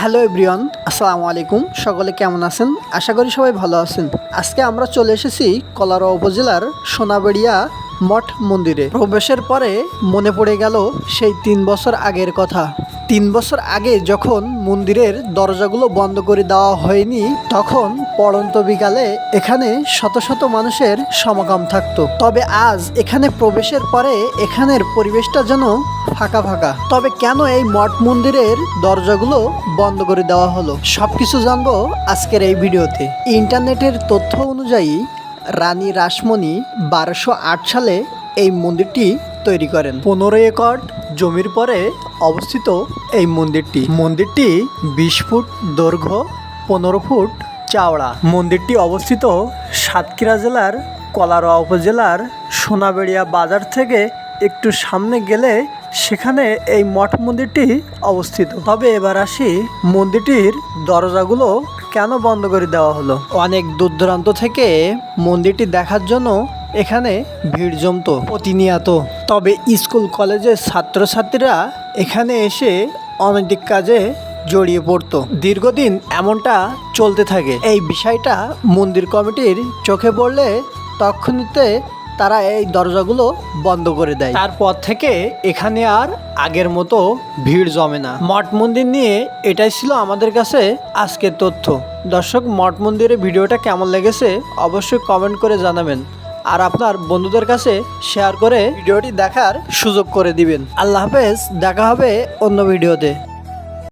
Hello everyone, আসসালামু আলাইকুম। সকলে কেমন আছেন? আশা করি সবাই ভালো আছেন। আজকে আমরা চলে এসেছি কলারোয়া উপজেলার সোনাবেড়িয়া মঠ মন্দিরে। প্রবেশের পরে মনে পড়ে গেল সেই তিন বছর আগের কথা। তিন বছর আগে যখন মন্দিরের দরজাগুলো বন্ধ করে দেওয়া হয়নি, তখন পড়ন্ত বিকালে এখানে শত শত মানুষের সমাগম থাকতো। তবে আজ এখানে প্রবেশের পরে এখানের পরিবেশটা যেন ফাঁকা ফাঁকা। তবে কেন এই মঠ মন্দিরের দরজাগুলো বন্ধ করে দেওয়া হলো? সবকিছু জানব আজকের এই ভিডিওতে। ইন্টারনেটের তথ্য অনুযায়ী, রানী রাসমণি বারোশো সালে এই মন্দিরটি তৈরি করেন। পনেরো একর জমির পরে অবস্থিত এই মন্দিরটি। মন্দিরটি বিশ ফুট দৈর্ঘ্য, পনেরো ফুট চাওড়া। মন্দিরটি অবস্থিত সাতক্ষীরা জেলার কলারোয়া উপজেলার সোনাবেড়িয়া বাজার থেকে একটু সামনে গেলে সেখানে এই মঠ মন্দিরটি অবস্থিত। তবে এবার আসি মন্দিরটির দরজাগুলো কেন বন্ধ করে দেওয়া হলো? অনেক দূর দূরান্ত থেকে মন্দিরটি দেখার জন্য এখানে ভিড় জমতো, প্রতিনিয়ত। তবে স্কুল কলেজের ছাত্রছাত্রীরা এখানে এসে অনৈতিক কাজে জড়িয়ে পড়তো। দীর্ঘদিন এমনটা চলতে থাকে। এই বিষয়টা মন্দির কমিটির চোখে পড়লে তৎক্ষণিতে তারা এই দরজাগুলো বন্ধ করে দেয়। তারপর থেকে এখানে আর আগের মতো ভিড় জমে না। মঠ মন্দির নিয়ে এটাই ছিল আমাদের কাছে আজকের তথ্য। দর্শক, মঠ মন্দিরের ভিডিওটা কেমন লেগেছে অবশ্যই কমেন্ট করে জানাবেন। আর আপনার বন্ধুদের কাছে শেয়ার করে ভিডিওটি দেখার সুযোগ করে দিবেন। আল্লাহ হাফেজ, দেখা হবে অন্য ভিডিওতে।